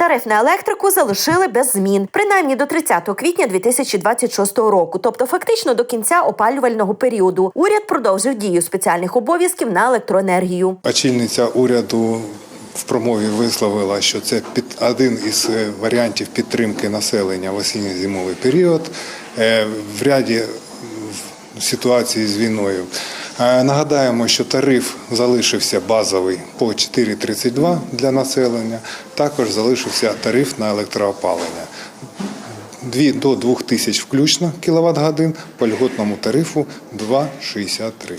Тариф на електрику залишили без змін, принаймні до 30 квітня 2026 року, тобто фактично до кінця опалювального періоду. Уряд продовжив дію спеціальних обов'язків на електроенергію. Очільниця уряду в промові висловила, що це під один із е, варіантів підтримки населення в осінньо-зимовий період е, в ряді м, ситуацій з війною. Е, Нагадаємо, що тариф залишився базовий по 4,32 для населення. Також залишився тариф на електроопалення. Дві- до 2 тисяч включно кіловат годин, по льготному тарифу 2,63.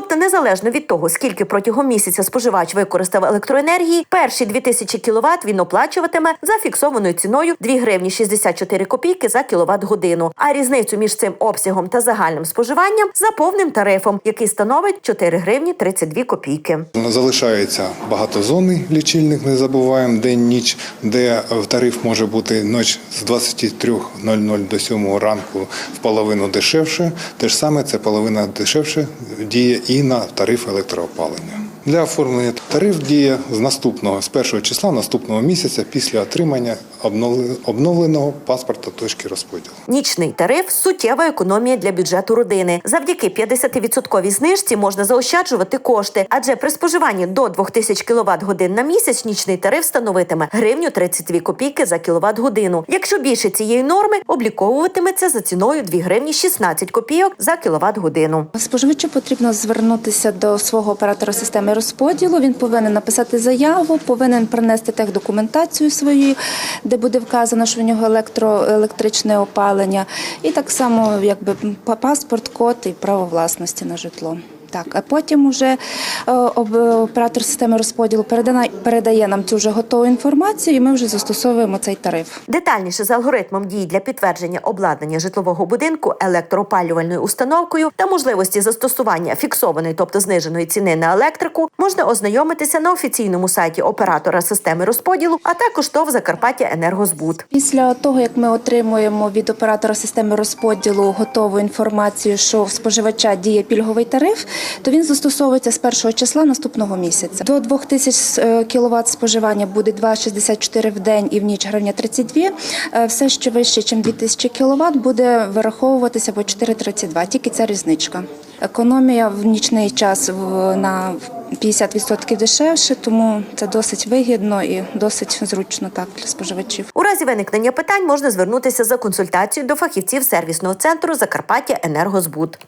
Тобто, незалежно від того, скільки протягом місяця споживач використав електроенергії, перші 2000 кВт він оплачуватиме за фіксованою ціною 2 гривні 64 копійки за кіловат годину. А різницю між цим обсягом та загальним споживанням за повним тарифом, який становить 4 гривні 32 копійки. Залишається багатозонний лічильник, не забуваємо день-ніч, де е, тариф може бути ніч з 23.00 до 7 ранку в половину дешевше. Те ж саме це половина дешевше діє і на тариф електроопалення. Для оформлення тариф діє з наступного, з першого числа наступного місяця після отримання обновле- обновленого паспорта точки розподілу. Нічний тариф суттєва економія для бюджету родини. Завдяки 50% знижці можна заощаджувати кошти, адже при споживанні до 2000 кВт годин на місяць нічний тариф становитиме гривню 32 копійки за кіловат годину. Якщо більше цієї норми, обліковуватиметься за ціною 2 гривні 16 копійок за кіловат годину. Споживачу потрібно звернутися до свого оператора системи розподілу. Він повинен написати заяву, повинен принести техдокументацію свою, де буде вказано, що в нього електро, електричне опалення, і так само, якби па- паспорт, код і право власності на житло. Так, а потім уже е, об- оператор системи розподілу передана- передає нам цю вже готову інформацію, і ми вже застосовуємо цей тариф. Детальніше з алгоритмом дій для підтвердження обладнання житлового будинку електроопалювальною установкою та можливості застосування фіксованої, тобто зниженої ціни на електрику, можна ознайомитися на офіційному сайті оператора системи розподілу, а також ТОВ Закарпаття Енергозбут. Після того, як ми отримуємо від оператора системи розподілу готову інформацію, що в споживача діє пільговий тариф, то він застосовується з першого числа наступного місяця. До 2000 кВт споживання буде 2,64 в день і в ніч гривня 32. Е, Все, що вище, ніж 2000 кВт, буде вираховуватися по 4,32. Тільки ця різничка. Економія в нічний час на 50% дешевше, тому це досить вигідно і досить зручно так для споживачів. У разі виникнення питань можна звернутися за консультацією до фахівців сервісного центру Закарпаття Енергозбут.